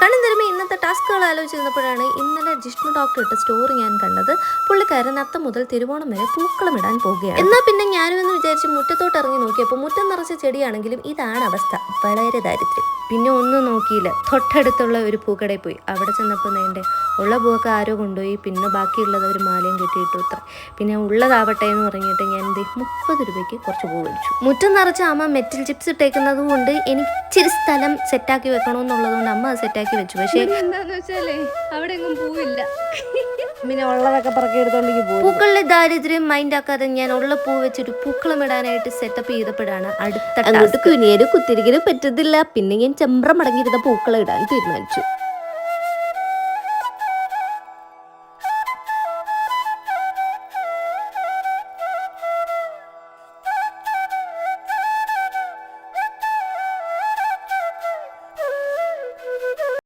കണ്ണും തരുമ്പോൾ ഇന്നത്തെ ടാസ്കുകൾ ആലോചിച്ചിരുന്നപ്പോഴാണ് ഇന്നലെ ജിഷ്ണു ഡോക്ടർ സ്റ്റോറി ഞാൻ കണ്ടത്. പുള്ളിക്കാരൻ അത്തം മുതൽ തിരുവോണം വരെ പൂക്കളം ഇടാൻ പോകുകയാണ് എന്നാൽ പിന്നെ ഞാനും എന്ന് വിചാരിച്ച് മുറ്റത്തോട്ട് ഇറങ്ങി നോക്കിയപ്പോൾ മുറ്റം നിറച്ച ചെടിയാണെങ്കിലും ഇതാണ് അവസ്ഥ. വളരെ ദാരിദ്ര്യം. പിന്നെ ഒന്നും നോക്കിയില്ല. തൊട്ടടുത്തുള്ള ഒരു പൂക്കടയിൽ പോയി. അവിടെ ചെന്നപ്പോൾ നേണ്ടേ ഉള്ള പൂവൊക്കെ ആരോ കൊണ്ടുപോയി. പിന്നെ ബാക്കിയുള്ളത് ഒരു മാലയും കെട്ടിയിട്ടു അത്ര പിന്നെ ഉള്ളതാവട്ടെ എന്ന് പറഞ്ഞിട്ട് ഞാൻ എന്ത് മുപ്പത് രൂപയ്ക്ക് കുറച്ച് പൂ മേടിച്ചു. മുറ്റം നിറച്ച അമ്മ മെറ്റൽ ചിപ്സ് ഇട്ടേക്കുന്നത് കൊണ്ട് എനിക്ക് ഇച്ചിരി സ്ഥലം സെറ്റാക്കി വെക്കണമെന്നുള്ളത് കൊണ്ട് അമ്മ അത് സെറ്റാക്കി വെച്ചു. പക്ഷേ എന്താന്ന് വെച്ചാലേ അവിടെ എങ്ങും പൂവില്ല. പിന്നെ ഉള്ളതൊക്കെ പറക്കി എടുത്തോണ്ടെങ്കിൽ പോകും പൂക്കളുടെ ദാരിദ്ര്യം മൈൻഡ് ആക്കാതെ ഞാൻ ഉള്ള പൂ വെച്ചൊരു പൂക്കളം ഇടാനായിട്ട് സെറ്റപ്പ് ചെയ്തപ്പോഴാണ് അടുത്ത അങ്ങോട്ട് കുനിയര് കുത്തിരിക്കൽ പറ്റത്തില്ല. പിന്നെ ഞാൻ ചെമ്പ്രം മടങ്ങിയിരുന്ന പൂക്കളം ഇടാൻ തീരുമാനിച്ചു.